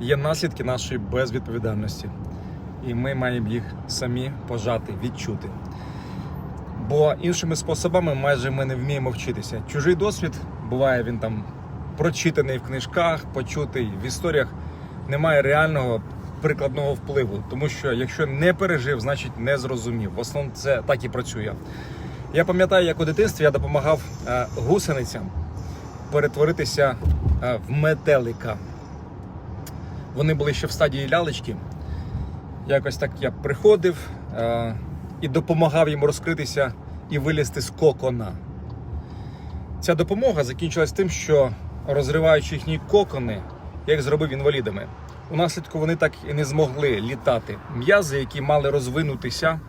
Є наслідки нашої безвідповідальності, і ми маємо їх самі пожати, відчути. Бо іншими способами майже ми не вміємо вчитися. Чужий досвід буває він там прочитаний в книжках, почутий в історіях. Немає реального прикладного впливу, тому що якщо не пережив, значить не зрозумів. В основному це так і працює. Я пам'ятаю, як у дитинстві я допомагав е, гусеницям перетворитися е, в метелика. Вони були ще в стадії лялечки. Якось так я приходив е, і допомагав їм розкритися і вилізти з кокона. Ця допомога закінчилась тим, що розриваючи їхні кокони, я їх зробив інвалідами. У наслідку вони так і не змогли літати. М'язи, які мали розвинутися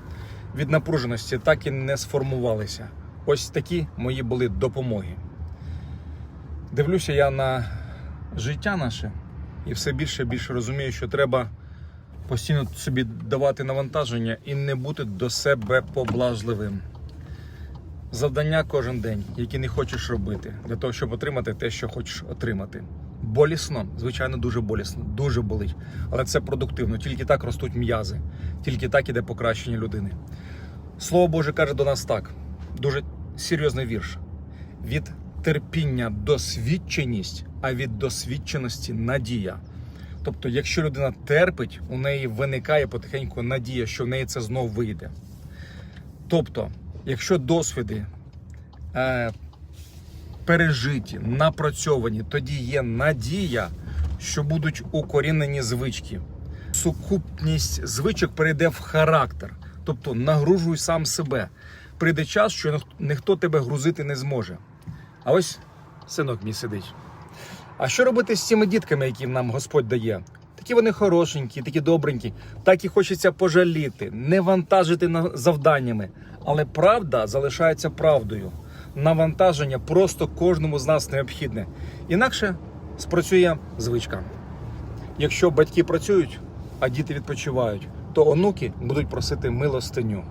від напруженості, так і не сформувалися. Ось такі мої були допомоги. Дивлюся я на життя наше і все більше і більше розумію, що треба постійно собі давати навантаження і не бути до себе поблажливим. Завдання кожен день, які не хочеш робити, для того, щоб отримати те, що хочеш отримати. Болісно, звичайно, дуже болісно, дуже болить. Але це продуктивно. Тільки так ростуть м'язи, тільки так іде покращення людини. Слово Боже каже до нас так: дуже серйозний вірш. Від терпіння досвідченість, а від досвідченості надія. Тобто, якщо людина терпить, у неї виникає потихеньку надія, що в неї це знов вийде. Тобто, якщо досвіди е, пережиті, напрацьовані, тоді є надія, що будуть укорінені звички. Сукупність звичок перейде в характер, тобто нагружуй сам себе. Прийде час, що ніхто тебе грузити не зможе. А ось синок мій сидить. А що робити з цими дітками, які нам Господь дає? Такі вони хорошенькі, такі добренькі, так і хочеться пожаліти, не вантажити завданнями. Але правда залишається правдою. Навантаження просто кожному з нас необхідне. Інакше спрацює звичка. Якщо батьки працюють, а діти відпочивають, то онуки будуть просити милостиню.